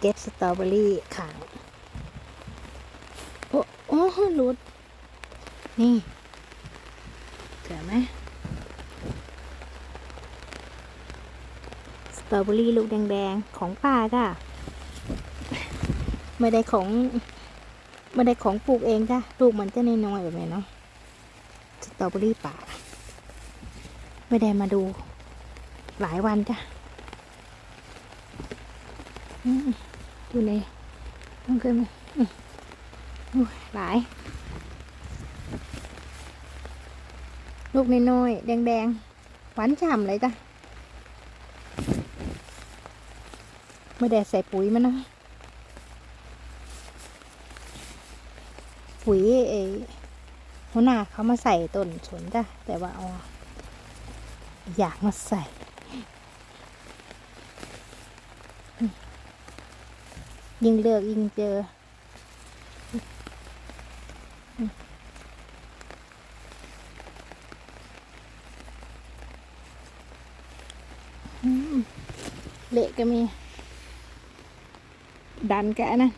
เก็บสตรอเบอรี่ขังโอ้โอ้หลุด นี่เจอไหมสตรอเบอรี่ลูกแดงๆ ของป้าจ้ะไม่ได้ของไม่ได้ของปลูกเองจ้ะลูกมันจะน้อยๆแบบนี้เนาะสตรอเบอรี่ป่าไม่ได้มาดูหลายวันจ้ะ อืมดูในต้องขึ้นมาอืมอุ้ยหลาย ลูกน้อยๆแดงๆ หวานฉ่ำเลยจ้ะไม่ได้ใส่ปุ๋ยมันนะปุ๋ยเอหัวหน้าเขามาใส่ต้นสนจ้ะแต่ว่าเออยากมาใส่ ยิ่งเลือกยิ่งเจอ เละก็มี ดันแกะนะ